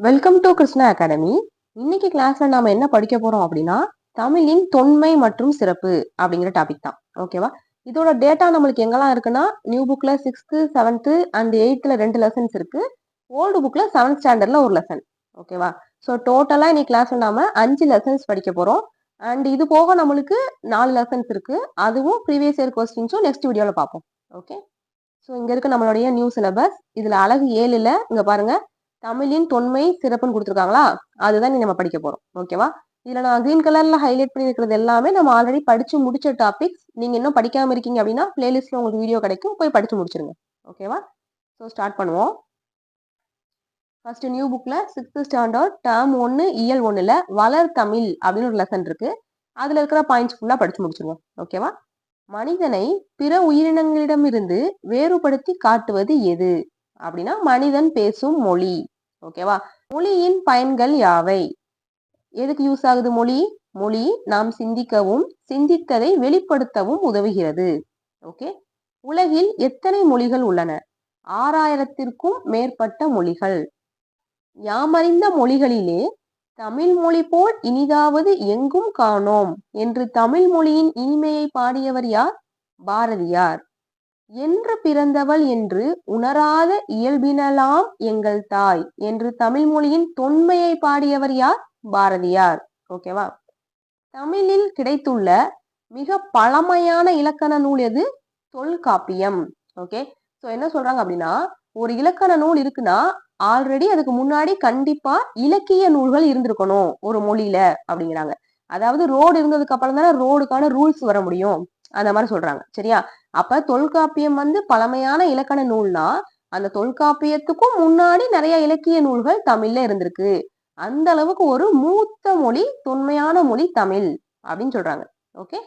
Welcome to Krishna academy இன்னைக்கு கிளாஸ்ல நாம என்ன படிக்க போறோம் அப்படின்னா தமிழின் தொன்மை மற்றும் சிறப்பு அப்படிங்கிற டாபிக் தான். ஓகேவா இதோட டேட்டா நம்மளுக்கு எங்கெல்லாம் இருக்குன்னா நியூ புக்ல சிக்ஸ்த்து செவன்த்து அண்ட் எயித்துல ரெண்டு லெசன்ஸ் இருக்கு. ஓல்டு புக்ல செவன்த் ஸ்டாண்டர்ட்ல ஒரு லெசன் ஓகேவா ஸோ டோட்டலா இன்னைக்கு கிளாஸ்ல நாம அஞ்சு லெசன்ஸ் படிக்க போறோம். அண்ட் இது போக நம்மளுக்கு நாலு லெசன்ஸ் இருக்கு. அதுவும் ப்ரீவியஸ் இயர் கொஸ்டின்ஸும் நெக்ஸ்ட் வீடியோல பார்ப்போம். ஓகே ஸோ இங்க இருக்க நம்மளுடைய நியூ சிலபஸ் இதுல அழகு ஏழுல இங்க பாருங்க. தமிழின் தொன்மை சிறப்புன்னு கொடுத்துருக்காங்களா? அதுதான் நீ நம்ம படிக்க போறோம். ஓகேவா இதுல நான் கிரீன் கலர்ல ஹைலைட் பண்ணி இருக்கிறது எல்லாமே நம்ம ஆல்ரெடி படிச்சு முடிச்ச டாபிக்ஸ் நீங்க இன்னும் படிக்காம இருக்கீங்க அப்படின்னா பிளேலிஸ்ட்ல உங்களுக்கு வீடியோ கிடைக்கும். போய் படிச்சு முடிச்சிருங்க. ஓகேவா ஸோ ஸ்டார்ட் பண்ணுவோம். ஃபர்ஸ்ட் நியூ புக்ல சிக்ஸ்த் ஸ்டாண்டர்ட் டேர்ம் ஒன்னு இயல் ஒன்னுல வளர் தமிழ் அப்படின்னு ஒரு லெசன் இருக்கு. அதுல இருக்கிற பாயிண்ட்ஸ் ஃபுல்லா படிச்சு முடிச்சிருவோம் ஓகேவா மனிதனை பிற உயிரினங்களிடமிருந்து வேறுபடுத்தி காட்டுவது எது? அப்படின்னா மனிதன் பேசும் மொழி. ஓகேவா மொழியின் பயன்கள் யாவை? எதுக்கு யூஸ் ஆகுது மொழி? மொழி நாம் சிந்திக்கவும் சிந்தித்ததை வெளிப்படுத்தவும் உதவுகிறது. ஓகே உலகில் எத்தனை மொழிகள் உள்ளன? ஆறாயிரத்திற்கும் மேற்பட்ட மொழிகள். யாமறிந்த மொழிகளிலே தமிழ் மொழி போல் இனிதாவது எங்கும் காணோம் என்று தமிழ் மொழியின் இனிமையை பாடியவர் யார்? பாரதியார். என்று பிறந்தவள் என்று உணராத இயல்பினலாம் எங்கள் தாய் என்று தமிழ் மொழியின் தொன்மையை பாடியவர் யார்? பாரதியார். ஓகேவா தமிழில் கிடைத்துள்ள மிக பழமையான இலக்கண நூல் எது? தொல்காப்பியம். ஓகே ஸோ என்ன சொல்றாங்க அப்படின்னா ஒரு இலக்கண நூல் இருக்குன்னா ஆல்ரெடி அதுக்கு முன்னாடி கண்டிப்பா இலக்கிய நூல்கள் இருந்திருக்கணும் ஒரு மொழியில அப்படிங்கிறாங்க. அதாவது ரோடு இருந்ததுக்கு அப்புறம் தானே ரோடுக்கான ரூல்ஸ் வர முடியும். அந்த மாதிரி சொல்றாங்க. சரியா? அப்ப தொல்காப்பியம் வந்து பழமையான இலக்கண நூல்னா அந்த தொல்காப்பியத்துக்கும் முன்னாடி நிறைய இலக்கிய நூல்கள் தமிழ்ல இருந்திருக்கு. அந்த அளவுக்கு ஒரு மூத்த மொழி தொன்மையான மொழி தமிழ் அப்படின்னு சொல்றாங்க. ஓகே?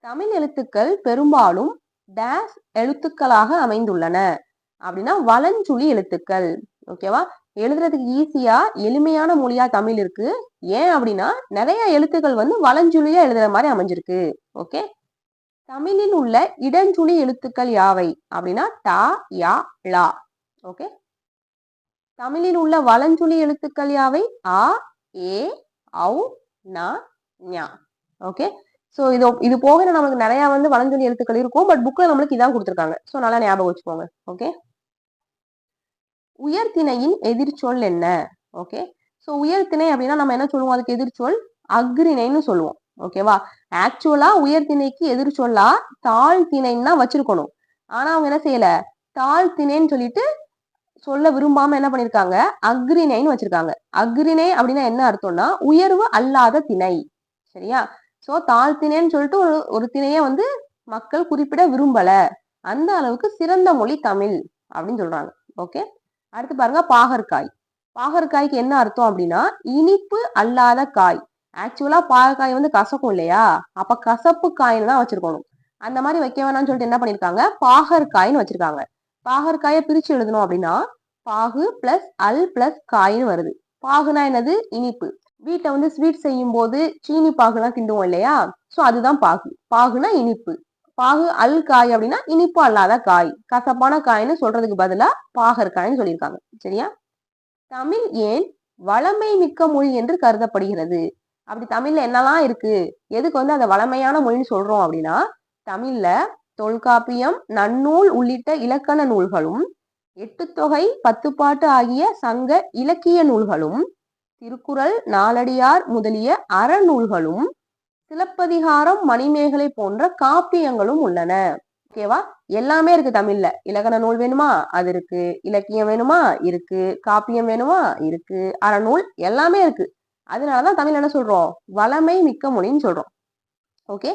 தமிழ் எழுத்துக்கள் பெரும்பாலும் டேஸ் எழுத்துக்களாக அமைந்துள்ளன. அப்படின்னா வலஞ்சுழி எழுத்துக்கள். ஓகேவா? எழுதுறதுக்கு ஈஸியா எளிமையான மொழியா தமிழ் இருக்கு. ஏன் அப்படின்னா நிறைய எழுத்துக்கள் வந்து வலஞ்சுழியா எழுதுற மாதிரி அமைஞ்சிருக்கு. ஓகே? தமிழில் உள்ள இடஞ்சுழி எழுத்துக்கள் யாவை? அப்படின்னா டா யா லா. ஓகே? தமிழில் உள்ள வலஞ்சுழி எழுத்துக்கள் யாவை? ஆ ஏ ஔ நா ஞா. ஓகே? ஸோ இது இது போக நமக்கு நிறைய வந்து வலஞ்சொலி எழுத்துக்கள் இருக்கும். பட் புக்கில் நம்மளுக்கு இதான் கொடுத்துருக்காங்க. ஸோ நல்லா ஞாபகம் வச்சுக்கோங்க. ஓகே? உயர்திணையின் எதிர்ச்சொல் என்ன? ஓகே? ஸோ உயர்திணை அப்படின்னா நம்ம என்ன சொல்லுவோம்? அதுக்கு எதிர்ச்சொல் அக்ரிணைன்னு சொல்லுவோம். ஓகேவா ஆக்சுவலா உயர்திணைக்கு எதிர்ச்சொல்லா தாழ் திணைன்னா வச்சிருக்கணும். ஆனா அவங்க என்ன செய்யல? தாழ் திணைன்னு சொல்லிட்டு சொல்ல விரும்பாம என்ன பண்ணிருக்காங்க? அக்ரிணைன்னு வச்சிருக்காங்க. அக்ரிணை அப்படின்னா என்ன அர்த்தம்னா உயர்வு அல்லாத திணை. சரியா? சோ திணைன்னு சொல்லிட்டு ஒரு ஒரு திணைய வந்து மக்கள் குறிப்பிட விரும்பல. அந்த அளவுக்கு சிறந்த மொழி தமிழ் அப்படின்னு சொல்றாங்க. ஓகே அடுத்து பாருங்க பாகற்காய். பாகற்காய்க்கு என்ன அர்த்தம் அப்படின்னா இனிப்பு அல்லாத காய். ஆக்சுவலா பாகற்காய் வந்து கசக்கும் இல்லையா? அப்ப கசப்பு காயின் தான் வச்சிருக்கணும். அந்த மாதிரி வைக்க வேணாம்னு சொல்லிட்டு என்ன பண்ணிருக்காங்க? பாகற்காய்னு வச்சிருக்காங்க. பாகற்காயை பிரிச்சு எழுதணும் அப்படின்னா பாகு பிளஸ் அல் பிளஸ் காயின்னு வருது. பாகுனா என்னது? இனிப்பு. வீட்டை வந்து ஸ்வீட் செய்யும் போது சீனி பாகுலாம் கிண்டுவோம் இல்லையா? சோ அதுதான் பாகு. பாகுனா இனிப்பு. பாகு அல் காய் அப்படின்னா இனிப்பு அல்லாத காய். கசப்பான காய்னு சொல்றதுக்கு பதிலா பாகற்காய்னு சொல்லியிருக்காங்க. சரியா? தமிழ் ஏன் வளமை மிக்க மொழி என்று கருதப்படுகிறது. அப்படி தமிழ்ல என்னெல்லாம் இருக்கு? எதுக்கு வந்து அந்த வளமையான மொழின்னு சொல்றோம் அப்படின்னா தமிழ்ல தொல்காப்பியம் நன்னூல் உள்ளிட்ட இலக்கண நூல்களும் எட்டுத்தொகை பத்துப்பாட்டு ஆகிய சங்க இலக்கிய நூல்களும் திருக்குறள் நாலடியார் முதலிய அறநூல்களும் சிலப்பதிகாரம் மணிமேகலை போன்ற காப்பியங்களும் உள்ளன. ஓகேவா? எல்லாமே இருக்கு தமிழ்ல. இலக்கண நூல் வேணுமா? அது இருக்கு. இலக்கியம் வேணுமா? இருக்கு. காப்பியம் வேணுமா? இருக்கு. அறநூல் எல்லாமே இருக்கு. அதனாலதான் தமிழ் என்ன சொல்றோம்? வளமை மிக்க மொழின்னு சொல்றோம். ஓகே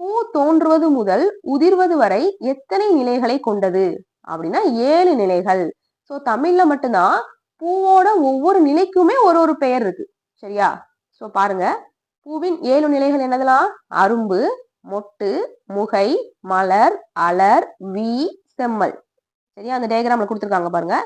பூ தோன்றுவது முதல் உதிர்வது வரை எத்தனை நிலைகளை கொண்டது? அப்படின்னா ஏழு நிலைகள். ஸோ தமிழ்ல மட்டும்தான் பூவோட ஒவ்வொரு நிலைக்குமே ஒரு ஒரு பெயர் இருக்கு. சரியா? ஸோ பாருங்க. பூவின் ஏழு நிலைகள் என்னதெல்லாம்? அரும்பு மொட்டு முகை மலர் அலர் வி செம்மல். சரியா? அந்த டயக்ராம்ல கொடுத்துருக்காங்க பாருங்க.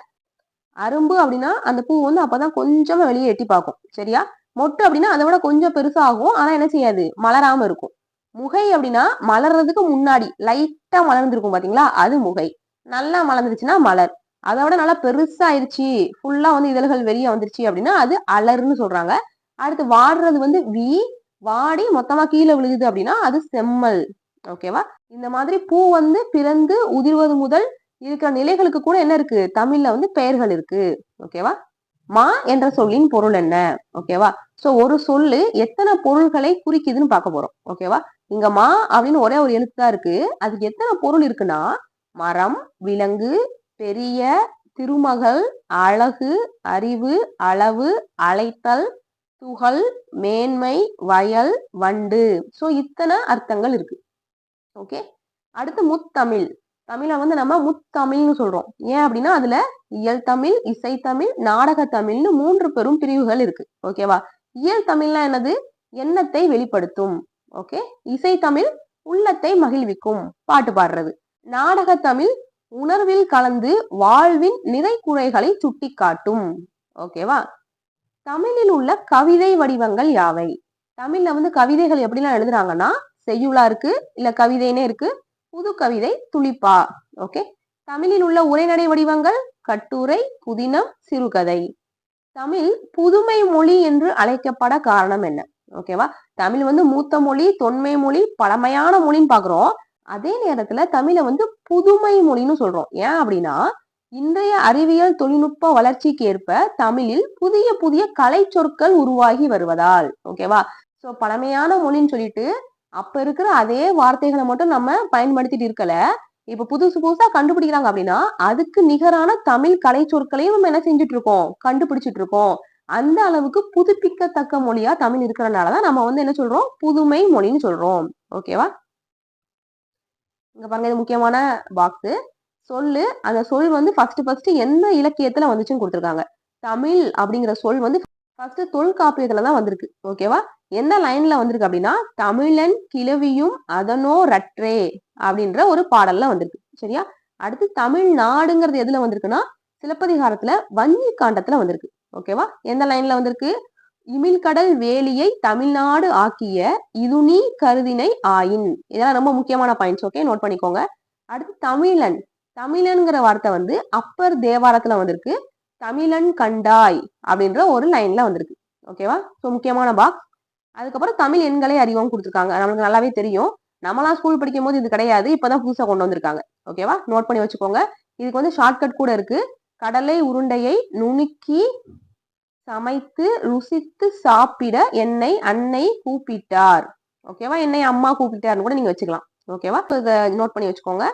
அரும்பு அப்படின்னா அந்த பூ வந்து அப்பதான் கொஞ்சமா வெளியே எட்டி பார்க்கும். சரியா? மொட்டு அப்படின்னா அதை விட கொஞ்சம் பெருசாகும். ஆனா என்ன செய்யாது? மலராம இருக்கும். முகை அப்படின்னா மலர்றதுக்கு முன்னாடி லைட்டா மலர்ந்துருக்கும் பாத்தீங்களா? அது முகை. நல்லா மலர்ந்துருச்சுன்னா மலர். அதை விட நல்லா பெருசாயிருச்சு. ஃபுல்லா வந்து இதழ்கள் வெளியே வந்துருச்சு அப்படின்னா அது அலர்னு சொல்றாங்க. அடுத்து வாடுறது வந்து வி. வாடி மொத்தமா கீழே விழுகுது அப்படின்னா அது செம்மல். ஓகேவா? இந்த மாதிரி பூ வந்து பிறந்து உதிர்வது முதல் இருக்கிற நிலைகளுக்கு கூட என்ன இருக்கு? தமிழ்ல வந்து பெயர்கள் இருக்கு. ஓகேவா மா என்ற சொல்லின் பொருள் என்ன? ஓகேவா சோ ஒரு சொல்லு எத்தனை பொருள்களை குறிக்குதுன்னு பார்க்க போறோம். ஓகேவா இங்க மா அப்படின்னு ஒரே ஒரு எழுத்து தான் இருக்கு. அதுக்கு எத்தனை பொருள் இருக்குன்னா மரம் விலங்கு பெரிய திருமகள் அழகு அறிவு அளவு அழைத்தல் துகள் மேன்மை வயல் வண்டு. சோ இத்தனை அர்த்தங்கள் இருக்கு. ஓகே அடுத்து முத்தமிழ். தமிழை வந்து நம்ம முத்தமிழ்னு சொல்றோம். ஏன் அப்படின்னா அதுல இயல் தமிழ் இசைத்தமிழ் நாடக தமிழ்னு மூன்று பெரும் பிரிவுகள் இருக்கு. ஓகேவா இயல் தமிழ்னா என்னது? எண்ணத்தை வெளிப்படுத்தும். ஓகே இசைத்தமிழ் உள்ளத்தை மகிழ்விக்கும். பாட்டு பாடுறது. நாடக தமிழ் உணர்வில் கலந்து வாழ்வின் நிறை குறைகளை சுட்டி காட்டும் ஓகேவா தமிழில் உள்ள கவிதை வடிவங்கள் யாவை? தமிழ்ல வந்து கவிதைகள் எப்படிலாம் எழுதுறாங்கன்னா செய்யுளா இருக்கு இல்ல கவிதைனே இருக்கு புது கவிதை துளிப்பா. ஓகே? தமிழில் உள்ள உரைநடை வடிவங்கள் கட்டுரை புதினம் சிறுகதை. தமிழ் புதுமை மொழி என்று அழைக்கப்பட காரணம் என்ன? ஓகேவா? தமிழ் வந்து மூத்த மொழி தொன்மை மொழி பழமையான மொழின்னு பாக்குறோம் அதே நேரத்துல தமிழை வந்து புதுமை மொழின்னு சொல்றோம். ஏன் அப்படின்னா இன்றைய அறிவியல் தொழில்நுட்ப வளர்ச்சிக்கு ஏற்ப தமிழில் புதிய புதிய கலை சொற்கள் உருவாகி வருவதால். ஓகேவா? சோ பழமையான மொழின்னு சொல்லிட்டு அப்ப இருக்கிற அதே வார்த்தைகளை மட்டும் நம்ம பயன்படுத்திட்டு இருக்கல. இப்ப புதுசு புதுசா கண்டுபிடிக்கிறாங்க அப்படின்னா அதுக்கு நிகரான தமிழ் கலை சொற்களையும் நம்ம என்ன செஞ்சுட்டு இருக்கோம்? கண்டுபிடிச்சிட்டு இருக்கோம். அந்த அளவுக்கு புதுப்பிக்கத்தக்க மொழியா தமிழ் இருக்கிறனாலதான் நம்ம வந்து என்ன சொல்றோம்? புதுமை மொழின்னு சொல்றோம். ஓகேவா இங்க பாருங்க இது முக்கியமான பாக்ஸ் சொல்லு. அந்த சொல் வந்து ஃபர்ஸ்ட் ஃபர்ஸ்ட் எந்த இலக்கியத்துல வந்துச்சுன்னு கொடுத்துருக்காங்க. தமிழ் அப்படிங்கிற சொல் வந்து ஃபர்ஸ்ட் தொல்காப்பியத்துல தான் வந்திருக்கு ஓகேவா எந்த லைன்ல வந்திருக்கு அப்படின்னா தமிழன் கிழவியும் அதனோ ரற்றே அப்படின்ற ஒரு பாடல்ல வந்திருக்கு. சரியா? அடுத்து தமிழ்நாடுங்கிறது எதுல வந்திருக்குன்னா சிலப்பதிகாரத்துல வஞ்சி காண்டத்துல வந்திருக்கு. ஓகேவா எந்த லைன்ல வந்திருக்கு? இமிழ்கடல் வேலியை தமிழ்நாடு ஆக்கிய இதுனி கருதினை ஆயின். இதெல்லாம் ரொம்ப முக்கியமான பாயிண்ட்ஸ் ஓகே நோட் பண்ணிக்கோங்க. அடுத்து தமிழன். தமிழன்கிற வார்த்தை வந்து அப்பர் தேவாரத்துல வந்திருக்கு. தமிழன் கண்டாய் அப்படின்ற ஒரு லைன்ல வந்திருக்கு. ஓகேவா ஸோ முக்கியமான பாக்ஸ் அதுக்கப்புறம் தமிழ் எண்களை அறிவோம் கொடுத்துருக்காங்க. நம்மளுக்கு நல்லாவே தெரியும். நம்மளாம் ஸ்கூல் படிக்கும் போது இது கிடையாது. இப்பதான் புதுசா கொண்டு வந்திருக்காங்க. ஓகேவா நோட் பண்ணி வச்சுக்கோங்க. இதுக்கு வந்து ஷார்ட்கட் கூட இருக்கு. கடலை உருண்டையை நுணுக்கி சமைத்து ருசித்து சாப்பிட என்னை அன்னை கூப்பிட்டார். ஓகேவா என்னை அம்மா கூப்பிட்டார்னு கூட நீங்க வச்சுக்கலாம். ஓகேவா இதை நோட் பண்ணி வச்சுக்கோங்க.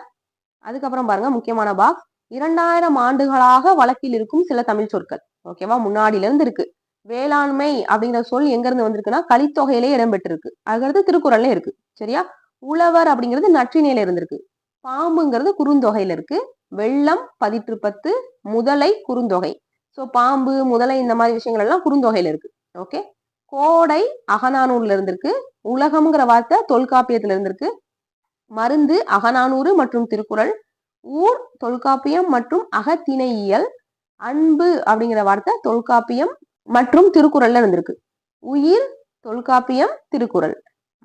அதுக்கப்புறம் பாருங்க முக்கியமான பாக்ஸ் இரண்டாயிரம் ஆண்டுகளாக வழக்கில் இருக்கும் சில தமிழ் சொற்கள். ஓகேவா முன்னாடில இருந்து இருக்கு. வேளாண்மை அப்படிங்கிற சொல் எங்க இருந்து வந்திருக்குன்னா கலித்தொகையிலே இடம்பெற்றிருக்கு. அதுங்கிறது திருக்குறள்ல இருக்கு. சரியா? உழவர் அப்படிங்கிறது நற்றினையில இருந்திருக்கு. பாம்புங்கிறது குறுந்தொகையில இருக்கு. வெள்ளம் பதிற்று பத்து முதலை குறுந்தொகை. ஸோ பாம்பு முதலை இந்த மாதிரி விஷயங்கள் எல்லாம் குறுந்தொகையில இருக்கு. ஓகே கோடை அகநானூர்ல இருந்திருக்கு. உலகம்ங்கிற வார்த்தை தொல்காப்பியத்துல இருந்திருக்கு. மருந்து அகநானூறு மற்றும் திருக்குறள். ஊர் தொல்காப்பியம் மற்றும் அகத்திணையியல் அன்பு அப்படிங்கிற வார்த்தை தொல்காப்பியம் மற்றும் திருக்குறள்ல இருந்திருக்கு உயிர் தொல்காப்பியம் திருக்குறள்.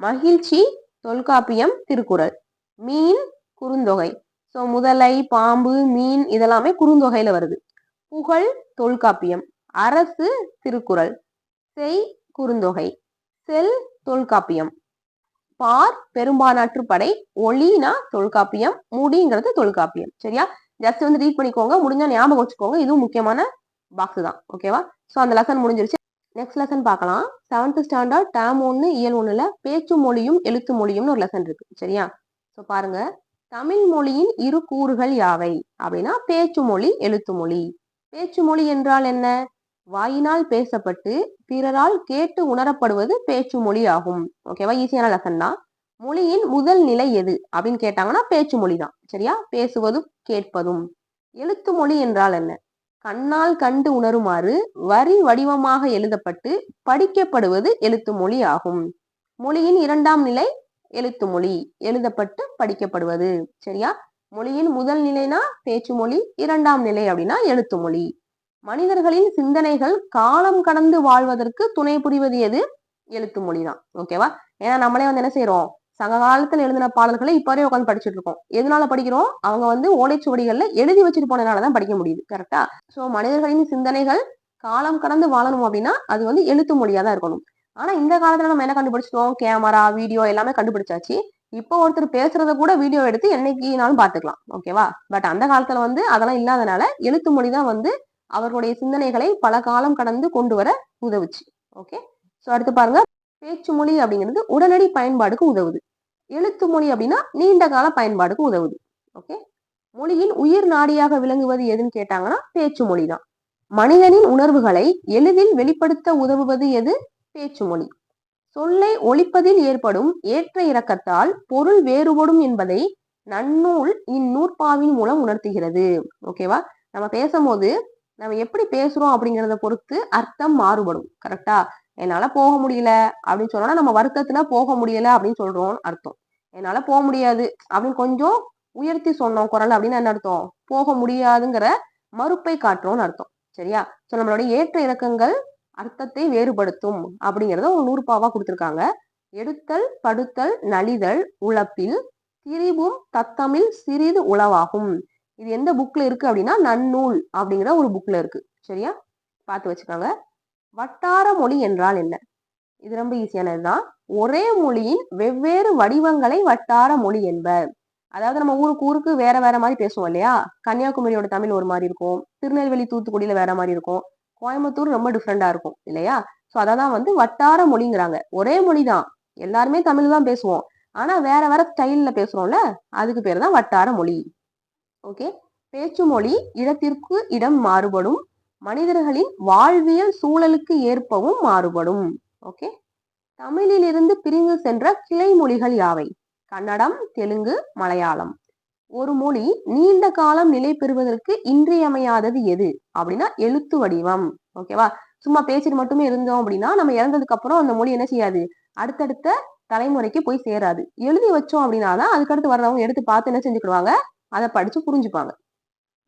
மகிழ்ச்சி தொல்காப்பியம் திருக்குறள். மீன் குறுந்தொகை. ஸோ முதலை பாம்பு மீன் இதெல்லாமே குறுந்தொகையில வருது. புகழ் தொல்காப்பியம். அரசு திருக்குறள். செய் குறுந்தொகை. செல் தொல்காப்பியம். பார் பெரும்பானாற்று படை ஒளினா தொல்காப்பியம் முடிங்கிறது தொல்காப்பியம். சரியா? ஜஸ்ட் வந்து ரீட் பண்ணிக்கோங்க. முடிஞ்சா ஞாபகம் வச்சுக்கோங்க. இதுவும் முக்கியமான பாக்ஸ் தான். ஓகேவா ஸோ அந்த லெசன் முடிஞ்சிருச்சு. நெக்ஸ்ட் லெசன் பார்க்கலாம். செவன்த் ஸ்டாண்டர்ட் டேம் ஒன்று இயல் ஒன்றுல பேச்சு மொழியும் எழுத்து மொழியும்னு ஒரு லெசன் இருக்கு. சரியா? ஸோ பாருங்க. தமிழ் மொழியின் இரு கூறுகள் யாவை? அப்படின்னா பேச்சு மொழி எழுத்து மொழி. பேச்சு மொழி என்றால் என்ன? வாயினால் பேசப்பட்டு பிறரால் கேட்டு உணரப்படுவது பேச்சு மொழி ஆகும் ஓகேவா ஈஸியான லெசன் தான். மொழியின் முதல் நிலை எது? அப்படின்னு கேட்டாங்கன்னா பேச்சு மொழி தான். சரியா? பேசுவதும் கேட்பதும். எழுத்து மொழி என்றால் என்ன? கண்ணால் கண்டு உணருமாறு வரி வடிவமாக எழுதப்பட்டு படிக்கப்படுவது எழுத்து மொழி ஆகும். மொழியின் இரண்டாம் நிலை எழுத்து மொழி எழுதப்பட்டு படிக்கப்படுவது. சரியா? மொழியின் முதல் நிலைனா பேச்சு மொழி இரண்டாம் நிலை அப்படின்னா எழுத்து மொழி. மனிதர்களின் சிந்தனைகள் காலம் கடந்து வாழ்வதற்கு துணை புரிவது எது? எழுத்து மொழி தான் ஓகேவா ஏன்னா நம்மளே வந்து என்ன செய்யறோம் சங்க காலத்துல எழுதின பாடல்களை இப்பவே உட்காந்து படிச்சுட்டு இருக்கோம். எதனால படிக்கிறோம்? அவங்க வந்து ஓலைச்சுவடிகள்ல எழுதி வச்சுட்டு போனதுனாலதான் படிக்க முடியுது. கரெக்டா சோ மனிதர்களின் சிந்தனைகள் காலம் கடந்து வாழணும் அப்படின்னா அது வந்து எழுத்து மொழியா தான் இருக்கணும். ஆனா இந்த காலத்துல நம்ம என்ன கண்டுபிடிச்சிட்டோம்? கேமரா வீடியோ எல்லாமே கண்டுபிடிச்சாச்சு. இப்போ ஒருத்தர் பேசுறத கூட வீடியோ எடுத்து என்னைக்குனாலும் பாத்துக்கலாம் ஓகேவா பட் அந்த காலத்துல வந்து அதெல்லாம் இல்லாதனால எழுத்து மொழி தான் வந்து அவர்களுடைய சிந்தனைகளை பல காலம் கடந்து கொண்டு வர உதவுச்சு. ஓகே ஸோ அடுத்து பாருங்க. பேச்சு மொழி அப்படிங்கிறது உடனடி பயன்பாடுக்கு உதவுது. எழுத்து மொழி அப்படின்னா நீண்ட கால பயன்பாடுக்கு உதவுது. ஓகே மொழியின் உயிர் நாடியாக விளங்குவது எதுன்னு கேட்டாங்கன்னா பேச்சு மொழி தான் மனிதனின் உணர்வுகளை எளிதில் வெளிப்படுத்த உதவுவது எது? பேச்சு மொழி. சொல்லை ஒழிப்பதில் ஏற்படும் ஏற்ற இறக்கத்தால் பொருள் வேறுபடும் என்பதை நன்னூல் இந்நூற்பாவின் மூலம் உணர்த்துகிறது. ஓகேவா நம்ம பேசும்போது நம்ம எப்படி பேசுறோம் அப்படிங்கிறத பொறுத்து அர்த்தம் மாறுபடும். கரெக்டா என்னால போக முடியல அப்படின்னு சொன்னோம்னா நம்ம வருத்தத்துல போக முடியல அப்படின்னு சொல்றோம் அர்த்தம். என்னால போக முடியாது அப்படின்னு கொஞ்சம் உயர்த்தி சொன்னோம் குரல் அப்படின்னு என்ன அர்த்தம்? போக முடியாதுங்கிற மறுப்பை காட்டுறோம்னு அர்த்தம். சரியா? சோ நம்மளுடைய ஏற்ற இறக்கங்கள் அர்த்தத்தை வேறுபடுத்தும் அப்படிங்கிறத ஒரு நூறுபாவா கொடுத்துருக்காங்க. எடுத்தல் படுத்தல் நலிதல் உழப்பில் திரிவும் தத்தமிழ் சிறிது உளவாகும். இது எந்த புக்ல இருக்கு அப்படின்னா நன்னூல் அப்படிங்கிற ஒரு புக்ல இருக்கு. சரியா? பார்த்து வச்சுக்கோங்க. வட்டார மொழி என்றால் என்ன? இது ரொம்ப ஈஸியானதுதான் ஒரே மொழியின் வெவ்வேறு வடிவங்களை வட்டார மொழி என்பர். அதாவது நம்ம ஊருக்கு ஊருக்கு வேற வேற மாதிரி பேசுவோம் இல்லையா? கன்னியாகுமரியோட தமிழ் ஒரு மாதிரி இருக்கும். திருநெல்வேலி தூத்துக்குடியில வேற மாதிரி இருக்கும். கோயம்புத்தூர் ரொம்ப டிஃப்ரெண்டா இருக்கும் இல்லையா? ஸோ அததான் வந்து வட்டார மொழிங்கிறாங்க. ஒரே மொழி தான் எல்லாருமே தமிழ் தான் பேசுவோம். ஆனா வேற வேற ஸ்டைல்ல பேசுறோம்ல அதுக்கு பேர் தான் வட்டார மொழி. ஓகே பேச்சு மொழி இடத்திற்கு இடம் மாறுபடும். மனிதர்களின் வாழ்வியல் சூழலுக்கு ஏற்பவும் மாறுபடும். ஓகே தமிழிலிருந்து பிரிந்து சென்ற கிளை மொழிகள் யாவை? கன்னடம் தெலுங்கு மலையாளம். ஒரு மொழி நீண்ட காலம் நிலை பெறுவதற்கு இன்றியமையாதது எது? அப்படின்னா எழுத்து வடிவம். ஓகேவா சும்மா பேசிட்டு மட்டுமே இருந்தோம் அப்படின்னா நம்ம இறந்ததுக்கு அப்புறம் அந்த மொழி என்ன செய்யாது? அடுத்தடுத்த தலைமுறைக்கு போய் சேராது. எழுதி வச்சோம் அப்படின்னா தான் அதுக்கடுத்து வர்றவங்க எடுத்து பார்த்து என்ன செஞ்சுக்கிடுவாங்க? அதை படிச்சு புரிஞ்சுப்பாங்க.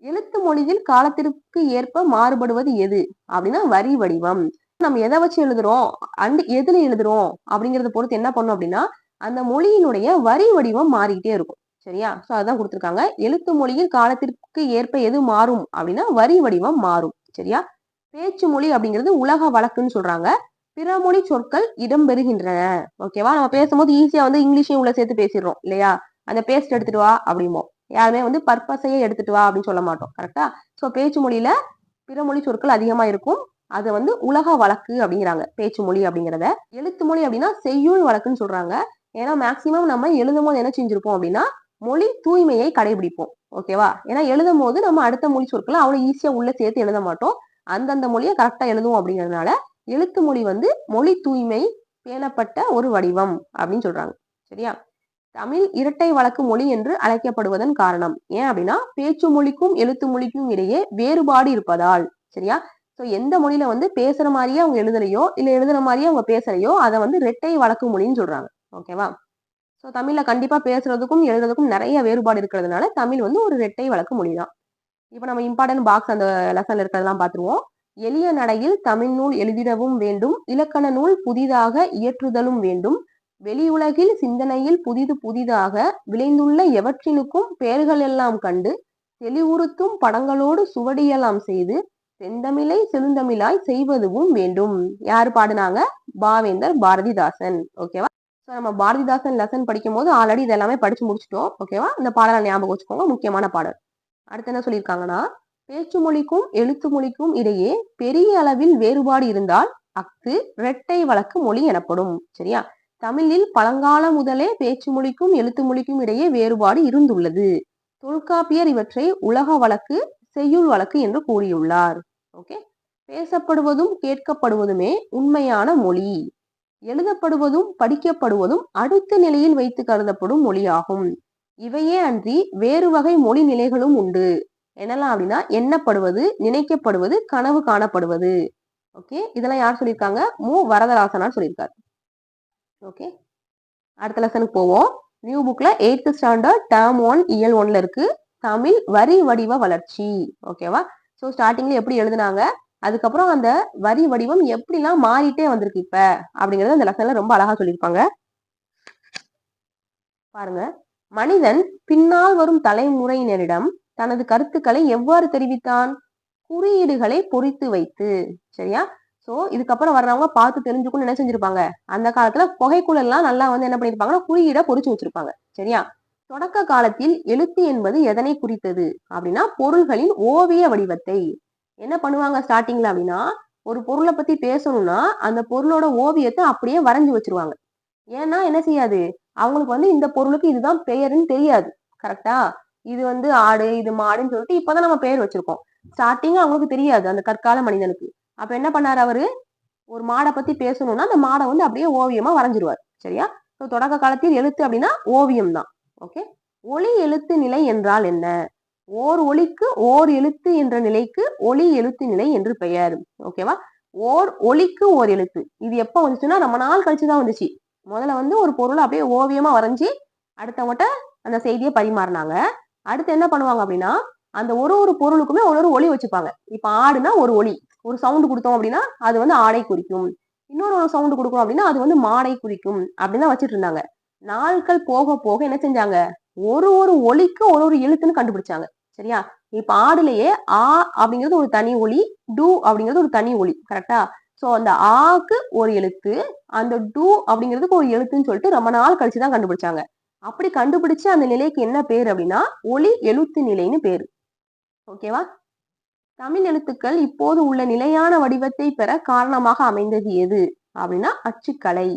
எழுத்து மொழியில் காலத்திற்கு ஏற்ப மாறுபடுவது எது? அப்படின்னா வரி வடிவம். நம்ம எதை வச்சு எழுதுறோம்? அண்டு எதுல எழுதுறோம்? அப்படிங்கறத பொறுத்து என்ன பண்ணும் அப்படின்னா அந்த மொழியினுடைய வரி வடிவம் மாறிக்கிட்டே இருக்கும். சரியா? சோ அதான் கொடுத்துருக்காங்க. எழுத்து மொழியில் காலத்திற்கு ஏற்ப எது மாறும்? அப்படின்னா வரி வடிவம் மாறும். சரியா? பேச்சு மொழி அப்படிங்கிறது உலக வழக்குன்னு சொல்றாங்க. பிற மொழி சொற்கள் இடம்பெறுகின்றன ஓகேவா நம்ம பேசும்போது ஈஸியா வந்து இங்கிலீஷையும் உள்ள சேர்த்து பேசிடுறோம். இல்லையா? அந்த பேஸ்ட் எடுத்துட்டு வா அப்படிமோ யாருமே வந்து பர்பஸையே எடுத்துட்டு வா அப்படின்னு சொல்ல மாட்டோம். கரெக்டா ஸோ பேச்சு மொழியில பிற மொழி சொற்கள் அதிகமா இருக்கும். அது வந்து உலக வழக்கு அப்படிங்கிறாங்க. பேச்சு மொழி அப்படிங்கிறத. எழுத்து மொழி அப்படின்னா செய்யுள் வழக்குன்னு சொல்றாங்க. ஏன்னா மேக்சிமம் நம்ம எழுதும் போது என்ன செஞ்சிருப்போம் அப்படின்னா மொழி தூய்மையை கடைபிடிப்போம். ஓகேவா ஏன்னா எழுதும் போது நம்ம அடுத்த மொழி சொற்களை அவ்வளவு ஈஸியா உள்ள சேர்த்து எழுத மாட்டோம். அந்தந்த மொழியை கரெக்டா எழுதுவோம் அப்படிங்கிறதுனால எழுத்து மொழி வந்து மொழி தூய்மை பேணப்பட்ட ஒரு வடிவம் அப்படின்னு சொல்றாங்க. சரியா? தமிழ் இரட்டை வழக்கு மொழி என்று அழைக்கப்படுவதன் காரணம். ஏன் அப்படின்னா பேச்சு மொழிக்கும் எழுத்து மொழிக்கும் இடையே வேறுபாடு இருப்பதால். சரியா? ஸோ எந்த மொழியில வந்து பேசுற மாதிரியே அவங்க எழுதுறையோ இல்லை எழுதுற மாதிரியே அவங்க பேசுறையோ அதை வந்து இரட்டை வழக்கு மொழின்னு சொல்றாங்க. ஓகேவா ஸோ தமிழ்ல கண்டிப்பா பேசுறதுக்கும் எழுதுறதுக்கும் நிறைய வேறுபாடு இருக்கிறதுனால தமிழ் வந்து ஒரு இரட்டை வழக்கு மொழி தான் இப்போ நம்ம இம்பார்ட்டன்ட் பாக்ஸ் அந்த லெசன்ல இருக்கிறதெல்லாம் பார்த்துருவோம். எளிய நடையில் தமிழ் நூல் எழுதிடவும் வேண்டும் இலக்கண நூல் புதிதாக இயற்றுதலும் வேண்டும். வெளியுலகில் சிந்தனையில் புதிது புதிதாக விளைந்துள்ள எவற்றினுக்கும் பெயர்கள் எல்லாம் கண்டு தெளிவுறுத்தும் படங்களோடு சுவடியெல்லாம் செய்து செந்தமிழை செழுந்தமிழாய் செய்வதுவும் வேண்டும். யார் பாடினாங்க? பாவேந்தர் பாரதிதாசன். ஓகேவா ஸோ நம்ம பாரதிதாசன் லெசன் படிக்கும் போது ஆல்ரெடி இதெல்லாமே படிச்சு முடிச்சிட்டோம். ஓகேவா இந்த பாடலை ஞாபகம் வச்சுக்கோங்க. முக்கியமான பாடல். அடுத்து என்ன சொல்லியிருக்காங்கன்னா பேச்சு மொழிக்கும் எழுத்து மொழிக்கும் இடையே பெரிய அளவில் வேறுபாடு இருந்தால் அஃது இரட்டை வழக்கு மொழி எனப்படும். சரியா? தமிழில் பழங்காலம் முதலே பேச்சு மொழிக்கும் எழுத்து மொழிக்கும் இடையே வேறுபாடு இருந்துள்ளது. தொல்காப்பியர் இவற்றை உலக வழக்கு செய்யுள் வழக்கு என்று கூறியுள்ளார். ஓகே பேசப்படுவதும் கேட்கப்படுவதுமே உண்மையான மொழி. எழுதப்படுவதும் படிக்கப்படுவதும் அடுத்த நிலையில் வைத்து கருதப்படும் மொழியாகும். இவையே அன்றி வேறு வகை மொழி நிலைகளும் உண்டு. என்னலாம் அப்படின்னா எண்ணப்படுவது நினைக்கப்படுவது கனவு காணப்படுவது. ஓகே இதெல்லாம் யார் சொல்லியிருக்காங்க? மு. வரதராசனார் சொல்லியிருக்காரு. ஓகே அடுத்த லெசனுக்கு போவோம். நியூ புக்ல எயித்து ஸ்டாண்டர்ட் டேர்ம் ஒன் இயல் ஒன்ல இருக்கு. தமிழ் வரி வடிவ வளர்ச்சி. ஓகேவா ஸோ ஸ்டார்டிங்ல எப்படி எழுதுனாங்க? அதுக்கப்புறம் அந்த வரி வடிவம் எப்படிலாம் மாறிட்டே வந்திருக்கு இப்ப? அப்படிங்கறது அந்த லெசன்ல ரொம்ப அழகா சொல்லியிருப்பாங்க. பாருங்க. மனிதன் பின்னால் வரும் தலைமுறையினரிடம் தனது கருத்துக்களை எவ்வாறு தெரிவித்தான்? குறியீடுகளை பொறித்து வைத்து. சரியா? சோ இதுக்கப்புறம் வர்றவங்க பார்த்து தெரிஞ்சுக்கணும்னு என்ன செஞ்சிருப்பாங்க? அந்த காலத்துல புகைக்குழல்லாம் நல்லா வந்து என்ன பண்ணிருப்பாங்கன்னா குறியீட பொறிச்சு வச்சிருப்பாங்க. சரியா? தொடக்க காலத்தில் எழுத்து என்பது எதனை குறித்தது? அப்படின்னா பொருள்களின் ஓவிய வடிவத்தை. என்ன பண்ணுவாங்க ஸ்டார்டிங்ல அப்படின்னா ஒரு பொருளை பத்தி பேசணும்னா அந்த பொருளோட ஓவியத்தை அப்படியே வரைஞ்சு வச்சிருவாங்க. ஏன்னா என்ன செய்யாது? அவங்களுக்கு வந்து இந்த பொருளுக்கு இதுதான் பெயருன்னு தெரியாது. கரெக்டா இது வந்து ஆடு இது மாடுன்னு சொல்லிட்டு இப்பதான் நம்ம பெயர் வச்சிருக்கோம். ஸ்டார்டிங் அவங்களுக்கு தெரியாது. அந்த கற்கால மனிதனுக்கு. அப்ப என்ன பண்ணாரு அவரு? ஒரு மாடை பத்தி பேசணும்னா அந்த மாடை வந்து அப்படியே ஓவியமா வரைஞ்சிருவார். சரியா? தொடக்க காலத்தில் எழுத்து அப்படின்னா ஓவியம் தான். ஓகே ஒளி எழுத்து நிலை என்றால் என்ன? ஓர் ஒளிக்கு ஓர் எழுத்து என்ற நிலைக்கு ஒளி எழுத்து நிலை என்று பெயர். ஓகேவா ஓர் ஒளிக்கு ஓர் எழுத்து. இது எப்போ வந்துச்சுன்னா ரொம்ப நாள் கழிச்சுதான் வந்துச்சு. முதல்ல வந்து ஒரு பொருளை அப்படியே ஓவியமா வரைஞ்சி அடுத்தவங்ககிட்ட அந்த செய்தியை பரிமாறினாங்க. அடுத்து என்ன பண்ணுவாங்க அப்படின்னா அந்த ஒரு ஒரு பொருளுக்குமே ஒரு ஒரு ஒளி வச்சுப்பாங்க. இப்ப ஆடுனா ஒரு ஒளி. ஒரு சவுண்டு கொடுத்தோம் அப்படின்னா அது வந்து ஆடை குறிக்கும். இன்னொரு ஒரு சவுண்டு கொடுக்கும் அப்படின்னா அது வந்து மாடை குறிக்கும். அப்படின்னு வச்சுட்டு இருந்தாங்க நாட்கள் போக போக என்ன செஞ்சாங்க? ஒரு ஒரு ஒலிக்கு ஒரு ஒரு எழுத்துன்னு கண்டுபிடிச்சாங்க. சரியா? இப்ப ஆடுலயே ஆ அப்படிங்கிறது ஒரு தனி ஒளி டூ அப்படிங்கிறது ஒரு தனி ஒளி கரெக்டா சோ அந்த ஆக்கு ஒரு எழுத்து அந்த டூ அப்படிங்கிறதுக்கு ஒரு எழுத்துன்னு சொல்லிட்டு ரொம்ப நாள் கழிச்சுதான் கண்டுபிடிச்சாங்க. அப்படி கண்டுபிடிச்ச அந்த நிலைக்கு என்ன பேர் அப்படின்னா ஒளி எழுத்து நிலைன்னு பேரு. ஓகேவா? தமிழ் எழுத்துக்கள் இப்போது உள்ள நிலையான வடிவத்தை பெற காரணமாக அமைந்தது எது? அப்படின்னா அச்சுக்கலை.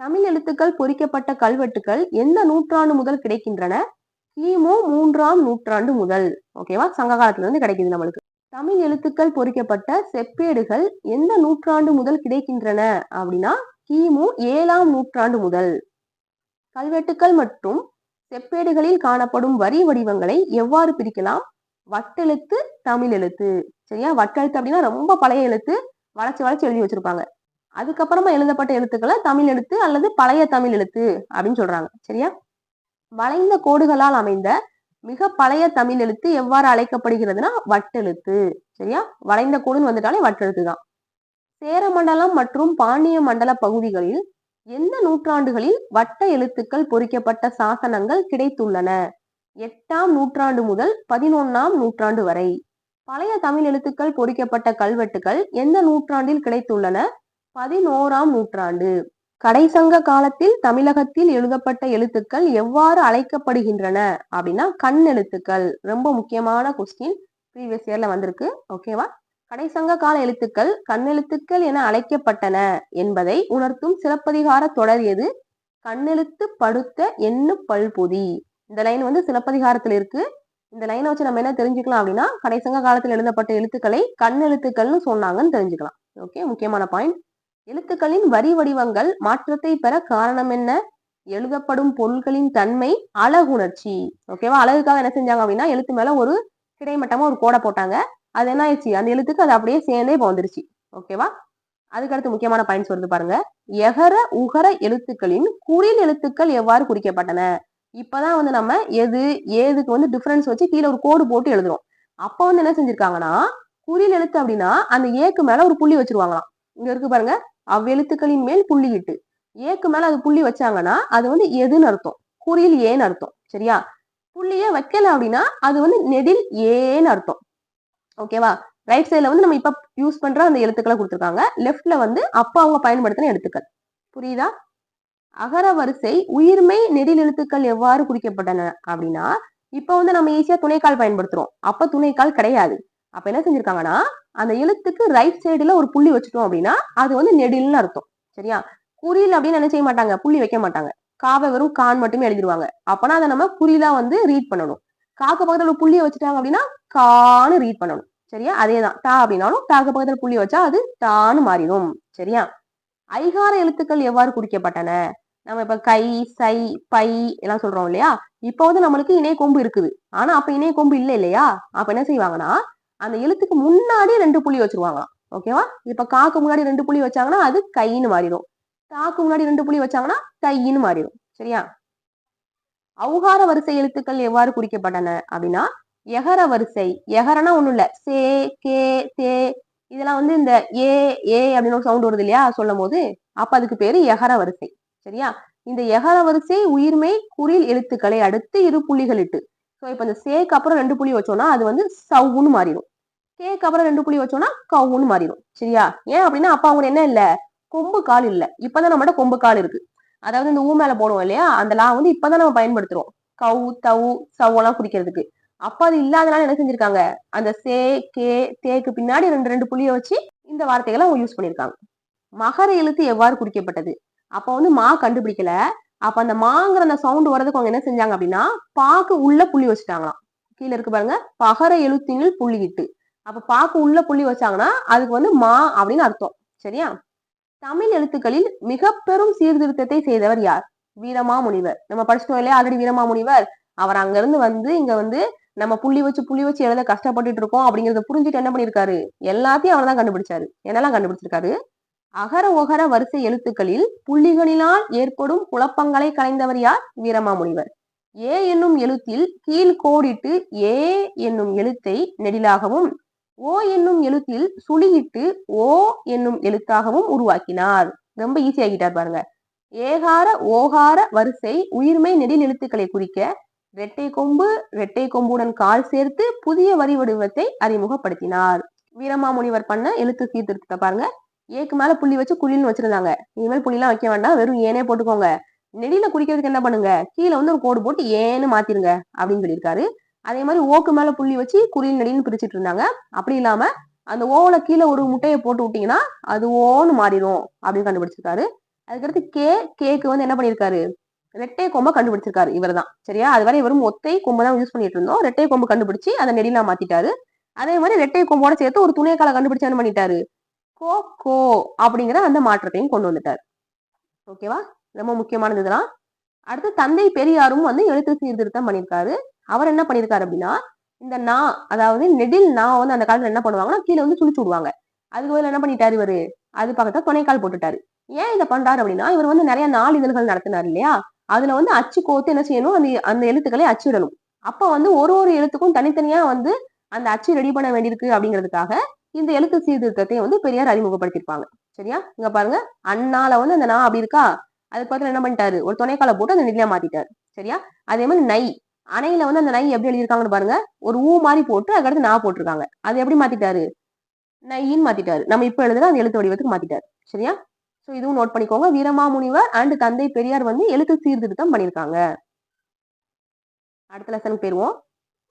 தமிழ் எழுத்துக்கள் பொறிக்கப்பட்ட கல்வெட்டுகள் எந்த நூற்றாண்டு முதல் கிடைக்கின்றன? கிமு மூன்றாம் நூற்றாண்டு முதல். ஓகேவா சங்க காலத்துல இருந்து கிடைக்குது நம்மளுக்கு. தமிழ் எழுத்துக்கள் பொறிக்கப்பட்ட செப்பேடுகள் எந்த நூற்றாண்டு முதல் கிடைக்கின்றன? அப்படின்னா கிமு ஏழாம் நூற்றாண்டு முதல். கல்வெட்டுக்கள் மற்றும் செப்பேடுகளில் காணப்படும் வரி வடிவங்களை எவ்வாறு பிரிக்கலாம்? வட்டெழுத்து தமிழ் எழுத்து. சரியா? வட்டெழுத்து அப்படின்னா ரொம்ப பழைய எழுத்து. வளைச்சு வளைச்சு எழுதி வச்சிருப்பாங்க. அதுக்கப்புறமா எழுதப்பட்ட எழுத்துக்களை தமிழ் எழுத்து அல்லது பழைய தமிழ் எழுத்து அப்படின்னு சொல்றாங்க. சரியா? வளைந்த கோடுகளால் அமைந்த மிக பழைய தமிழ் எழுத்து எவ்வாறு அழைக்கப்படுகிறதுனா வட்டெழுத்து. சரியா? வளைந்த கோடுன்னு வந்துட்டாலே வட்டெழுத்து தான். சேரமண்டலம் மற்றும் பாண்டிய மண்டல பகுதிகளில் எந்த நூற்றாண்டுகளில் வட்ட எழுத்துக்கள் பொறிக்கப்பட்ட சாசனங்கள் கிடைத்துள்ளன? எட்டாம் நூற்றாண்டு முதல் பதினொன்னாம் நூற்றாண்டு வரை. பழைய தமிழ் எழுத்துக்கள் பொறிக்கப்பட்ட கல்வெட்டுகள் எந்த நூற்றாண்டில் கிடைத்துள்ளன? பதினோராம் நூற்றாண்டு. கடைசங்க காலத்தில் தமிழகத்தில் எழுதப்பட்ட எழுத்துக்கள் எவ்வாறு அழைக்கப்படுகின்றன? அப்படின்னா கண் எழுத்துக்கள். ரொம்ப முக்கியமான கொஸ்டின் ப்ரீவியஸ் இயர்ல வந்திருக்கு. ஓகேவா கடைசங்க கால எழுத்துக்கள் கண்ணெழுத்துக்கள் என அழைக்கப்பட்டன என்பதை உணர்த்தும் சிலப்பதிகார தொடர் எது? கண்ணெழுத்து படுத்த எண்ணு பல்பொதி. இந்த லைன் வந்து சிலப்பதிகாரத்தில் இருக்கு. இந்த லைனை வச்சு நம்ம என்ன தெரிஞ்சுக்கலாம் அப்படின்னா கடைசங்க காலத்தில் எழுதப்பட்ட எழுத்துக்களை கண்ணெழுத்துக்கள்னு சொன்னாங்கன்னு தெரிஞ்சுக்கலாம். ஓகே முக்கியமான பாயிண்ட் எழுத்துக்களின் வரி வடிவங்கள் மாற்றத்தை பெற காரணம் என்ன? எழுதப்படும் பொருட்களின் தன்மை அழகுணர்ச்சி. ஓகேவா அழகுக்காக என்ன செஞ்சாங்க அப்படின்னா எழுத்து மேல ஒரு கிடைமட்டமா ஒரு கோடை போட்டாங்க. அது என்ன ஆயிடுச்சு? அந்த எழுத்துக்கு அது அப்படியே சேர்ந்தே இப்போ வந்துருச்சு. ஓகேவா அதுக்கடுத்து முக்கியமான பாயிண்ட்ஸ் வருது பாருங்க. எகர உகர எழுத்துக்களின் குறில் எழுத்துக்கள் எவ்வாறு குறிக்கப்பட்டன? இப்பதான் வந்து நம்ம எது ஏதுக்கு வந்து டிஃபரன்ஸ் வச்சு கீழே ஒரு கோடு போட்டு எழுதுறோம். அப்ப வந்து என்ன செஞ்சிருக்காங்கன்னா குறில் எழுத்து அப்படின்னா அந்த ஏக்கு மேல ஒரு புள்ளி வச்சிருவாங்களாம். இங்க இருக்கு பாருங்க. அவ்வெழுத்துக்களின் மேல் புள்ளி இட்டு ஏக்கு மேல அது புள்ளி வச்சாங்கன்னா அது வந்து எதுன்னு அர்த்தம். குறியில் ஏன்னு அர்த்தம். சரியா? புள்ளியே வைக்கல அப்படின்னா அது வந்து நெடில் ஏன்னு அர்த்தம். ஓகேவா? ரைட் சைட்ல வந்து நம்ம இப்ப யூஸ் பண்ற அந்த எழுத்துக்களை கொடுத்துருக்காங்க. லெஃப்ட்ல வந்து அப்ப அவங்க பயன்படுத்தின எழுத்துக்கள். புரியுதா? அகர வரிசை உயிர்மை நெடில் எழுத்துக்கள் எவ்வாறு குறிக்கப்பட்டன அப்படின்னா இப்ப வந்து நம்ம ஈஸியா துணைக்கால் பயன்படுத்துறோம். அப்ப துணைக்கால் கிடையாது. அப்ப என்ன செஞ்சிருக்காங்கன்னா அந்த எழுத்துக்கு ரைட் சைடுல ஒரு புள்ளி வச்சுட்டோம் அப்படின்னா அது வந்து நெடில்னு அர்த்தம். சரியா? குறியில் அப்படின்னு என்ன செய்ய மாட்டாங்க? புள்ளி வைக்க மாட்டாங்க. காவை வெறும் கான் மட்டுமே எழுதிடுவாங்க. அப்பனா அதை நம்ம குறியிலா வந்து ரீட் பண்ணணும். காக்க பக்கத்துல ஒரு புள்ளியை வச்சுட்டாங்க அப்படின்னா கான்னு ரீட் பண்ணணும். சரியா? அதே தான் டா அப்படின்னாலும் டாக்கு பக்கத்துல புள்ளி வச்சா அது டான்னு மாறிடும். சரியா? ஐகார எழுத்துக்கள் எவ்வாறு குறிக்கப்பட்டன? நம்ம இப்ப கை சை பை எல்லாம் சொல்றோம் இல்லையா? இப்போ வந்து நம்மளுக்கு இணை கொம்பு இருக்குது. ஆனா அப்ப இணை கொம்பு இல்லை இல்லையா? அப்ப என்ன செய்வாங்கன்னா அந்த எழுத்துக்கு முன்னாடி ரெண்டு புள்ளி வச்சிருவாங்களாம் ஓகேவா இப்ப காக்கு முன்னாடி ரெண்டு புள்ளி வச்சாங்கன்னா அது கைன்னு மாறிடும். தாக்கு முன்னாடி ரெண்டு புள்ளி வச்சாங்கன்னா கையின்னு மாறிடும். சரியா? அவுகார வரிசை எழுத்துக்கள் எவ்வாறு குறிக்கப்பட்டன அப்படின்னா எகர வரிசை எகரனா ஒண்ணும் இல்ல. சே கே தே இதெல்லாம் வந்து இந்த ஏ ஏ அப்படின்னு ஒரு சவுண்ட் வருது இல்லையா? சொல்லும் போது அப்ப அதுக்கு பேரு எகர வரிசை. சரியா? இந்த எகர வரிசை உயிர்மை குறில் எழுத்துக்களை அடுத்து இரு புள்ளிகள் இட்டு. ஸோ இப்போ இந்த சேக்கு அப்புறம் ரெண்டு புள்ளி வச்சோம்னா அது வந்து சவ்வுன்னு மாறிடும். கேக்கு அப்புறம் ரெண்டு புள்ளி வச்சோம்னா கவுன்னு மாறிடும். சரியா? ஏன் அப்படின்னா அப்ப அவங்க என்ன இல்ல? கொம்பு கால் இல்ல. இப்பதான் நம்மகிட்ட கொம்பு கால் இருக்கு. அதாவது இந்த ஊ மேல போடுவோம் இல்லையா? அந்த லா வந்து இப்பதான் நம்ம பயன்படுத்துறோம். கவு தவு சவ்வெல்லாம் குறிக்கிறதுக்கு அப்ப அது இல்லாதனால என்ன செஞ்சிருக்காங்க? அந்த சே கே தேக்கு பின்னாடி ரெண்டு ரெண்டு புள்ளிய வச்சு இந்த வார்த்தைகளை அவங்க யூஸ் பண்ணிருக்காங்க மகர எழுத்து எவ்வாறு குறிக்கப்பட்டது? அப்ப வந்து மா கண்டுபிடிக்கல. அப்ப அந்த மாங்கிற அந்த சவுண்ட் வர்றதுக்கு அவங்க என்ன செஞ்சாங்க அப்படின்னா பாக்கு உள்ள புள்ளி வச்சுட்டாங்களாம். கீழே இருக்கு பாருங்க. பகர எழுத்தினில் புள்ளியிட்டு. அப்ப பாக்கு உள்ள புள்ளி வச்சாங்கன்னா அதுக்கு வந்து மா அப்படின்னு அர்த்தம். சரியா? தமிழ் எழுத்துக்களில் மிக பெரும் சீர்திருத்தத்தை செய்தவர் யார்? வீரமாமுனிவர். நம்ம படிச்சிட்டோம் இல்லையா? ஆல்ரெடி வீரமாமுனிவர். அவர் அங்கிருந்து வந்து இங்க வந்து நம்ம புள்ளி வச்சு புள்ளி வச்சு எழுத கஷ்டப்பட்டுட்டு இருக்கோம் அப்படிங்கறத புரிஞ்சுட்டு என்ன பண்ணிருக்காரு எல்லாத்தையும் அவர் தான் கண்டுபிடிச்சாரு. என்னெல்லாம் கண்டுபிடிச்சிருக்காரு? அகர ஒகர வரிசை எழுத்துக்களில் புள்ளிகளினால் ஏற்படும் குழப்பங்களை கலைந்தவர் யார்? வீரமாமுனிவர். ஏ என்னும் எழுத்தில் கீழ் கோடிட்டு ஏ என்னும் எழுத்தை நெடிலாகவும் ஓ என்னும் எழுத்தில் சுழியிட்டு ஓ என்னும் எழுத்தாகவும் உருவாக்கினார். ரொம்ப ஈஸி ஆகிட்டார் பாருங்க. ஏகார ஓகார வரிசை உயிர்மை நெடில் எழுத்துக்களை குறிக்க இரட்டை கொம்பு இரட்டை கொம்புடன் கால் சேர்த்து புதிய வரி வடிவத்தை அறிமுகப்படுத்தினார். வீரமாமுனிவர் பண்ண எழுத்து சீர்திருத்தத்தை பாருங்க. ஏக்கு மேல புள்ளி வச்சு குழின்னு வச்சிருந்தாங்க. இனிமேல் புள்ளிலாம் வைக்க வேண்டாம். வெறும் ஏனே போட்டுக்கோங்க. நெடியில குறிக்கிறதுக்கு என்ன பண்ணுங்க? கீழே வந்து ஒரு கோடு போட்டு ஏன்னு மாத்திருங்க அப்படின்னு சொல்லியிருக்காரு. அதே மாதிரி ஓக்கு மேல புள்ளி வச்சு குறில் நெடின்னு பிரிச்சுட்டு இருந்தாங்க. அப்படி இல்லாம அந்த ஓவில கீழே ஒரு முட்டையை போட்டு விட்டீங்கன்னா அது ஓன்னு மாறிடும் அப்படின்னு கண்டுபிடிச்சிருக்காரு. அதுக்கடுத்து கே கேக்கு வந்து என்ன பண்ணிருக்காரு ரெட்டை கொம்ப கண்டுபிடிச்சிருக்காரு இவர் தான் சரியா? அது வரை வெறும் ஒத்தை கொம்பு தான் யூஸ் பண்ணிட்டு இருந்தோம். ரெட்டை கொம்பு கண்டுபிடிச்சு அதை நெடிலா மாத்திட்டாரு. அதே மாதிரி ரெட்டை கொம்போட சேர்த்து ஒரு துணைக்கால கண்டுபிடிச்சு என்ன பண்ணிட்டாரு? கோ கோ அப்படிங்கிற அந்த மாற்றத்தையும் கொண்டு வந்துட்டார். ஓகேவா ரொம்ப முக்கியமானது இதெல்லாம். அடுத்து தந்தை பெரியாரும் வந்து எழுத்து சீர்திருத்தம் பண்ணியிருக்காரு. அவர் என்ன பண்ணியிருக்காரு அப்படின்னா இந்த நா அதாவது நெடில் நா வந்து அந்த காலத்துல என்ன பண்ணுவாங்கன்னா கீழே வந்து சுழிச்சு விடுவாங்க. அதுக்கு பதில் என்ன பண்ணிட்டாரு இவரு? அது பக்கத்துல துணைக்கால் போட்டுட்டாரு. ஏன் இதை பண்றாரு அப்படின்னா இவர் வந்து நிறைய நாளிதழ்கள் நடத்தினார் இல்லையா? அதுல வந்து அச்சு கோத்து என்ன செய்யணும் அந்த அந்த எழுத்துக்களை அச்சிடணும் அப்ப வந்து ஒரு ஒரு எழுத்துக்கும் தனித்தனியா வந்து அந்த அச்சு ரெடி பண்ண வேண்டியிருக்கு அப்படிங்கிறதுக்காக இந்த எழுத்து சீர்திருத்தத்தையும் வந்து பெரியார் அறிமுகப்படுத்திருப்பாங்க சரியா? இங்க பாருங்க. அண்ணால வந்து அந்த நா அப்படி இருக்கா? அது பக்கத்துல என்ன பண்ணிட்டாரு? ஒரு துணைக்கால போட்டு அந்த நெல்லியா மாத்திட்டாரு. சரியா? அதே மாதிரி நை. அணையில வந்து அந்த நை எப்படி எழுதியிருக்காங்கன்னு பாருங்க. ஒரு ஊ மாதிரி போட்டு அதுக்கடுத்து நா போட்டிருக்காங்க. அது எப்படி மாத்திட்டாரு? நையின்னு மாத்திட்டாரு. நம்ம இப்ப எழுதுற அந்த எழுத்து வடிவத்துக்கு மாத்திட்டாரு. சரியா? சோ இதுவும் நோட் பண்ணிக்கோங்க. வீரமாமுனிவர் அண்ட் தந்தை பெரியார் வந்து எழுத்து சீர்திருத்தம் பண்ணியிருக்காங்க. அடுத்த லெசனுக்கு போயிருவோம்.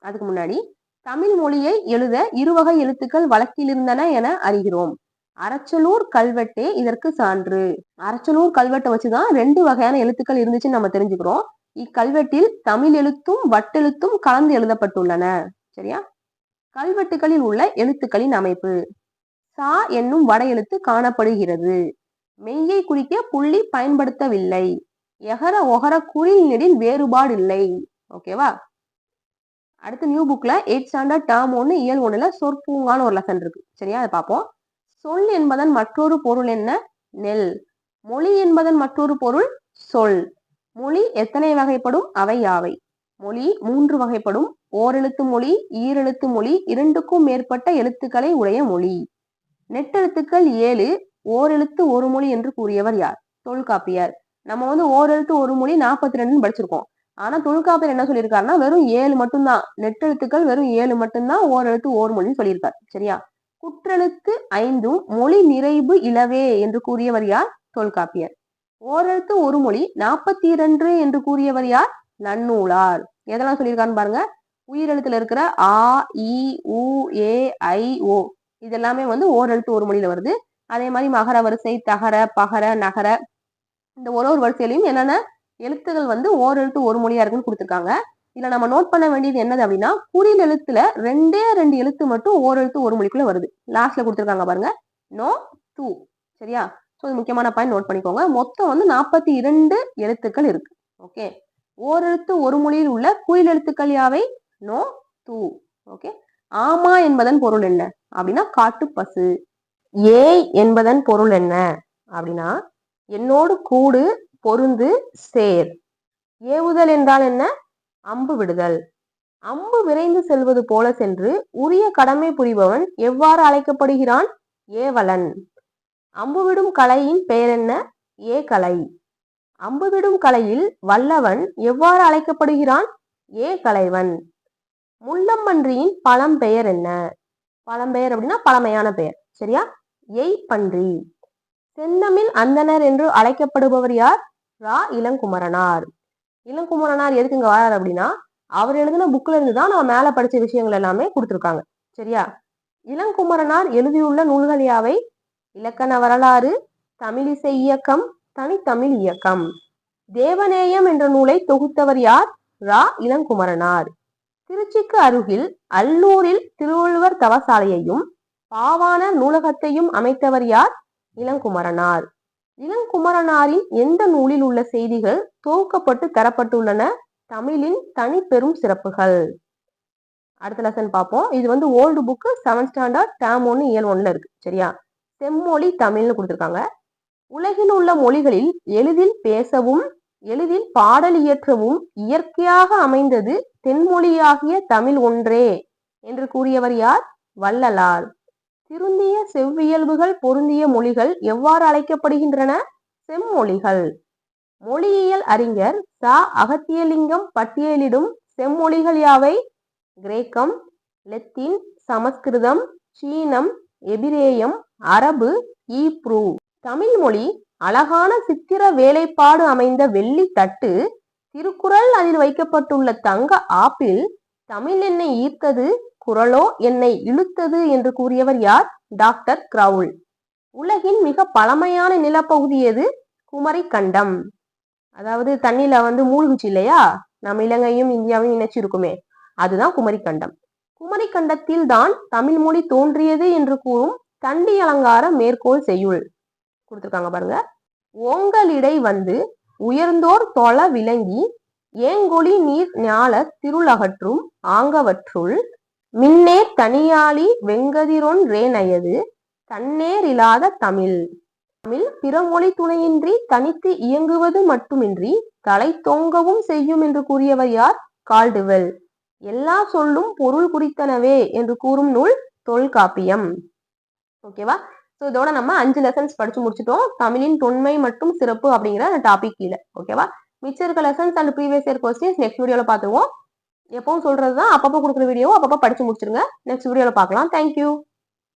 அதுக்கு முன்னாடி தமிழ் மொழியை எழுத இருவகை எழுத்துக்கள் வழக்கில் இருந்தன என அறிகிறோம். அரச்சலூர் கல்வெட்டே இதற்கு சான்று. அரச்சலூர் கல்வெட்டை வச்சுதான் ரெண்டு வகையான எழுத்துக்கள் இருந்துச்சுன்னு நம்ம தெரிஞ்சுக்கிறோம். இக்கல்வெட்டில் தமிழ் எழுத்தும் வட்டெழுத்தும் கலந்து எழுதப்பட்டுள்ளன. சரியா? கல்வெட்டுகளில் உள்ள எழுத்துக்களின் அமைப்பு. சா என்னும் வட எழுத்து காணப்படுகிறது. மெய்யை குறிக்க புள்ளி பயன்படுத்தவில்லை. எகர ஒகர குறில் வேறுபாடு இல்லை ஓகேவா? அடுத்து நியூ புக்ல எயிட் ஸ்டாண்டர்ட் டேர்ம் ஒன்று இயல் ஒண்ணுல சொற்பூங்கான்னு ஒரு லெசன் இருக்கு. சரியா? அதை பார்ப்போம். சொல் என்பதன் மற்றொரு பொருள் என்ன? நெல். மொழி என்பதன் மற்றொரு பொருள் சொல். மொழி எத்தனை வகைப்படும்? அவை யாவை? மொழி மூன்று வகைப்படும். ஓரெழுத்து மொழி ஈரெழுத்து மொழி இரண்டுக்கும் மேற்பட்ட எழுத்துக்களை உடைய மொழி. நெட்டெழுத்துக்கள் ஏழு ஓரெழுத்து ஒரு மொழி என்று கூறியவர் யார்? தொல்காப்பியர். நம்ம வந்து ஓரெழுத்து ஒரு மொழி நாற்பத்தி ரெண்டுன்னு படிச்சிருக்கோம். ஆனா தொல்காப்பியர் என்ன சொல்லியிருக்காருன்னா வெறும் ஏழு மட்டும்தான். நெட்டெழுத்துக்கள் வெறும் ஏழு மட்டும்தான் ஓரெழுத்து ஓர் மொழின்னு சொல்லியிருக்காரு. சரியா? குற்றெழுத்து ஐந்தும் மொழி நிறைவு இலவே என்று கூறியவர் யார்? தொல்காப்பியர். ஓரெழுத்து ஒரு மொழி நாற்பத்தி இரண்டு என்று கூறியவர் யார்? நன்னூலார். எதெல்லாம் சொல்லியிருக்காருன்னு பாருங்க. உயிரெழுத்துல இருக்கிற ஆ இ உ ஏ ஐ ஓ. இதெல்லாமே வந்து ஓரெழுத்து ஒரு மொழியில வருது. அதே மாதிரி மகர வரிசை தகர பகர நகர. இந்த ஒரு ஒரு வரிசையிலையும் என்னென்ன? எழுத்துகள் வந்து ஓர் எழுத்து ஒரு மொழியா இருக்குன்னு கொடுத்துருக்காங்க. இதுல நம்ம நோட் பண்ண வேண்டியது என்னது அப்படின்னா குறியில் எழுத்துல ரெண்டே ரெண்டு எழுத்து மட்டும் ஓர் எழுத்து ஒரு மொழிக்குள்ள வருது. லாஸ்ட்ல கொடுத்துருக்காங்க பாருங்க. நோ டூ சரியா? ஸோ இது முக்கியமான பாயிண்ட் நோட் பண்ணிக்கோங்க. மொத்தம் வந்து நாற்பத்தி இரண்டு எழுத்துக்கள் இருக்கு. ஓகே ஓரெழுத்து ஒரு மொழியில் உள்ள குயில் எழுத்துக்கள் யாவை? நோ டூ ஓகே ஆமா என்பதன் பொருள் என்ன? அப்படின்னா காட்டு பசு. ஏய் என்பதன் பொருள் என்ன? அப்படின்னா என்னோடு கூடு பொருந்து சேர். ஏவுதல் என்றால் என்ன? அம்பு விடுதல். அம்பு விரைந்து செல்வது போல சென்று உரிய கடமை புரிபவன் எவ்வாறு அழைக்கப்படுகிறான்? ஏவலன். அம்பு விடும் கலையின் பெயர் என்ன? ஏ கலை அம்பு விடும் கலையில் வல்லவன் எவ்வாறு அழைக்கப்படுகிறான்? ஏ கலைவன் முள்ளம்பன்றியின் பழம்பெயர் என்ன? பழம்பெயர் அப்படின்னா பழமையான பெயர். சரியா? எய் பன்றி செந்தமிழ் அந்தனர் என்று அழைக்கப்படுபவர் யார்? ரா இளங்குமரனார். இளங்குமரனார் எதுக்கு இங்க வராரு அப்படின்னா அவர் எழுதின புக்ல இருந்து தான் நம்ம மேல படிச்ச விஷயங்கள் எல்லாமே கொடுத்துருக்காங்க. சரியா? இளங்குமரனார் எழுதியுள்ள நூல்கள் யாவை? இலக்கண வரலாறு தமிழிசை இயக்கம் தனித்தமிழ் இயக்கம். தேவநேயம் என்ற நூலை தொகுத்தவர் யார்? ரா இளங்குமரனார். திருச்சிக்கு அருகில் அல்லூரில் திருவள்ளுவர் தவசாலையையும் பாவான நூலகத்தையும் அமைத்தவர் யார்? இளங்குமரனார். இளங்குமரனாரின் எந்த நூலில் உள்ள செய்திகள் தொகுக்கப்பட்டு தரப்பட்டுள்ளன? தமிழின் தனி பெரும் சிறப்புகள். அடுத்த லெசன் பார்ப்போம். இது வந்து old book seven standard term ஒன்று இயல் ஒன்ல இருக்கு. சரியா? செம்மொழி தமிழ்னு கொடுத்துருக்காங்க. உலகில் உள்ள மொழிகளில் எளிதில் பேசவும் எளிதில் பாடல் இயற்றவும் இயற்கையாக அமைந்தது தென்மொழியாகிய தமிழ் ஒன்றே என்று கூறியவர் யார்? வள்ளலார். திருந்திய செவ்வியல்புகள் பொருந்திய மொழிகள் எவ்வாறு அழைக்கப்படுகின்றன? செம்மொழிகள். மொழியியல் அறிஞர் சா. அகத்தியலிங்கம் பட்டியலிடும் செம்மொழிகள் யாவை? கிரேக்கம் லத்தீன் சமஸ்கிருதம் சீனம் எபிரேயம் அரபு ஈப்ரு. தமிழ் மொழி அழகான சித்திர வேலைப்பாடு அமைந்த வெள்ளி தட்டு திருக்குறள் அதில் வைக்கப்பட்டுள்ள தங்க ஆப்பிள் தமிழ் என்னை ஈர்த்தது குரலோ என்னை இழுத்தது என்று கூறியவர் யார்? டாக்டர் கிரவுல். உலகின் மிக பழமையான நிலப்பகுதி எது? குமரி கண்டம் அதாவது தண்ணியில வந்து மூழ்குச்சு இல்லையா? நம்ம இலங்கையும் இந்தியாவையும் இணைச்சிருக்குமே. அதுதான் குமரி கண்டம் குமரி கண்டத்தில் தான் தமிழ் மொழி தோன்றியது என்று கூறும் தண்டி அலங்கார மேற்கோள் செய்யுள். கொடுத்துருக்காங்க பாருங்க. ஓங்கலிடை வந்து உயர்ந்தோர் தொல விளங்கி ஏங்கொழி நீர் ஞால திருளகற்றும் ஆங்கவற்றுள் மின்னே தனியாளி வெங்கதிரொன் ரேனயது தன்னேர் இல்லாத தமிழ். தமிழ் பிறமொழி துணையின்றி தனித்து இயங்குவது மட்டுமின்றி தலை தொங்கவும் செய்யும் என்று கூறியவர் யார்? கால்டுவெல். எல்லா சொல்லும் பொருள் குறித்தனவே என்று கூறும் நூல் தொல்காப்பியம். ஓகேவா ஸோ இதோட நம்ம அஞ்சு லெசன்ஸ் படிச்சு முடிச்சிட்டோம். தமிழின் தொன்மை மற்றும் சிறப்பு அப்படிங்கிற அந்த டாபிக் கீழே. ஓகேவா மிச்சம் இருக்க lessons and previous year questions next வீடியோவில் பார்த்துருவோம். எப்பவும் சொல்றது தான் அப்பப்போ கொடுக்குற வீடியோவோ அப்பப்போ படிச்சு முடிச்சிருங்க. நெக்ஸ்ட் வீடியோவில் பார்க்கலாம். தேங்க்யூ